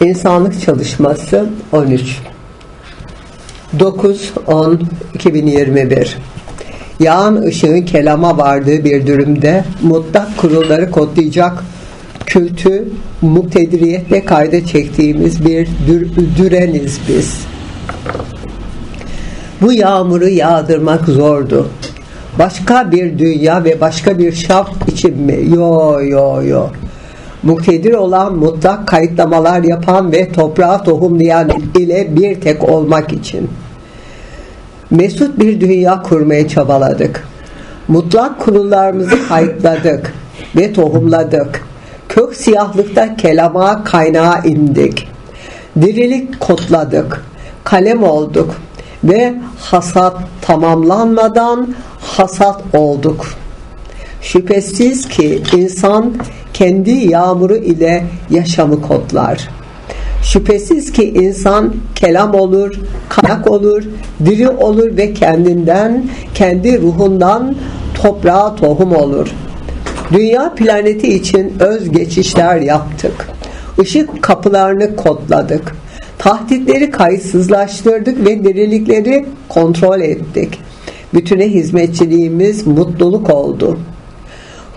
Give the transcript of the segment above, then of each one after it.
İnsanlık Çalışması 13 9-10-2021 Yağan ışığın kelama vardığı bir durumda mutlak kurulları kodlayacak kültü muktediriyetle kayda çektiğimiz bir dür, düreniz biz. Bu yağmuru yağdırmak zordu. Başka bir dünya ve başka bir şaf için mi? Yo yo yo. Muktedir olan mutlak kayıtlamalar yapan ve toprağa tohumlayan ile bir tek olmak için. Mesut bir dünya kurmaya çabaladık. Mutlak kurullarımızı kayıtladık ve tohumladık. Kök siyahlıkta kelama kaynağa indik. Dirilik kodladık. Kalem olduk ve hasat tamamlanmadan hasat olduk. Şüphesiz ki insan kendi yağmuru ile yaşamı kodlar. Şüphesiz ki insan kelam olur, kaynak olur, diri olur ve kendinden, kendi ruhundan toprağa tohum olur. Dünya planeti için öz geçişler yaptık. Işık kapılarını kodladık. Tahditleri kayıtsızlaştırdık ve dirilikleri kontrol ettik. Bütüne hizmetçiliğimiz mutluluk oldu.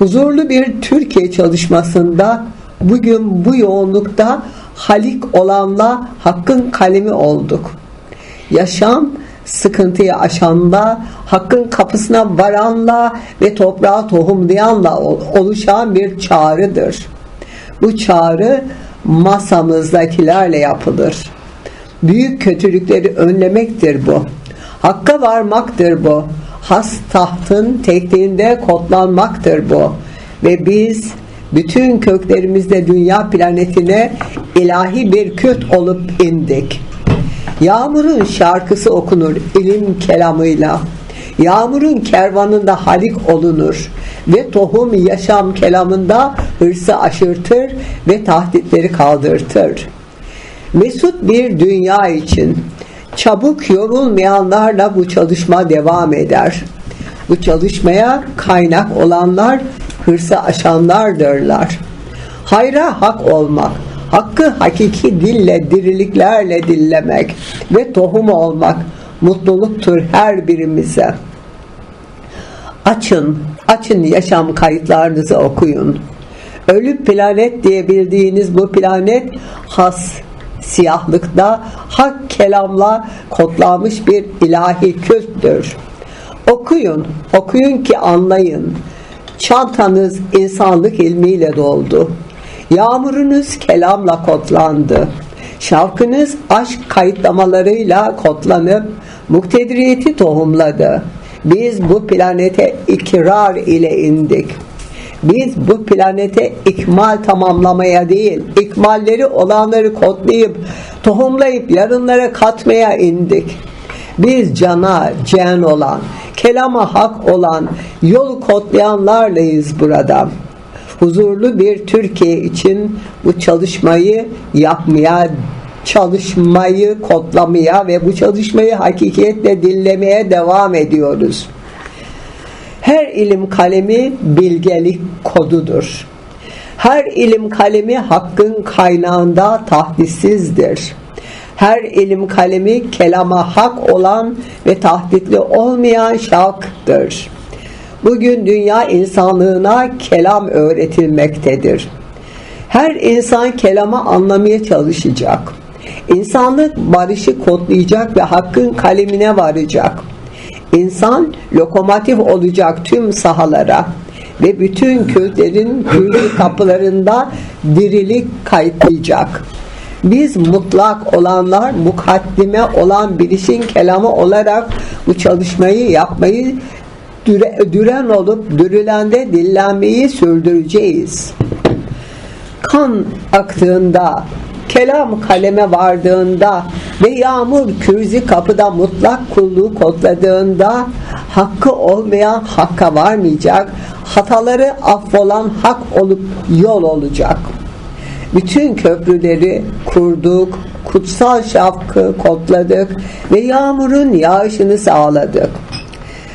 Huzurlu bir Türkiye çalışmasında bugün bu yoğunlukta halik olanla hakkın kalemi olduk. Yaşam sıkıntıyı aşanla, hakkın kapısına varanla ve toprağa tohumlayanla oluşan bir çağrıdır. Bu çağrı masamızdakilerle yapılır. Büyük kötülükleri önlemektir bu. Hakka varmaktır bu. Has tahtın tekliğinde kodlanmaktır bu. Ve biz bütün köklerimizde dünya planetine ilahi bir küt olup indik. Yağmurun şarkısı okunur ilim kelamıyla. Yağmurun kervanında halik olunur ve tohum yaşam kelamında hırsı aşırtır ve tahditleri kaldırtır. Mesut bir dünya için çabuk yorulmayanlarla bu çalışma devam eder. Bu çalışmaya kaynak olanlar hırsı aşanlardırlar. Hayra hak olmak, hakkı hakiki dille diriliklerle dillemek ve tohum olmak mutluluktur her birimize. Açın, açın yaşam kayıtlarınızı okuyun. Ölü planet diye bildiğiniz bu planet has siyahlıkta hak kelamla kodlanmış bir ilahi külttür. Okuyun, okuyun ki anlayın. Çantanız insanlık ilmiyle doldu. Yağmurunuz kelamla kodlandı. Şarkınız aşk kayıtlamalarıyla kodlanıp muktediriyeti tohumladı. Biz bu planete ikrar ile indik. Biz bu planete ikmal tamamlamaya değil, ikmalleri olanları kodlayıp, tohumlayıp yarınlara katmaya indik. Biz cana, cen olan, kelama hak olan, yolu kodlayanlarlayız burada. Huzurlu bir Türkiye için bu çalışmayı yapmaya çalışmayı kodlamaya ve bu çalışmayı hakikiyetle dinlemeye devam ediyoruz. Her ilim kalemi bilgelik kodudur. Her ilim kalemi hakkın kaynağında tahdissizdir. Her ilim kalemi kelama hak olan ve tahditli olmayan şaktır. Bugün dünya insanlığına kelam öğretilmektedir. Her insan kelama anlamaya çalışacak. İnsanlık barışı kodlayacak ve hakkın kalemine varacak. İnsan lokomotif olacak tüm sahalara ve bütün kültlerin kültür kapılarında dirilik kayıtlayacak. Biz mutlak olanlar mukaddime olan bilişin kelamı olarak bu çalışmayı yapmayı düre, düren olup dürülende dillenmeyi sürdüreceğiz. Kan aktığında kelam kaleme vardığında ve yağmur kürzi kapıda mutlak kulluğu kodladığında hakkı olmayan hakka varmayacak, hataları affolan hak olup yol olacak. Bütün köprüleri kurduk, kutsal şafkı kodladık ve yağmurun yağışını sağladık.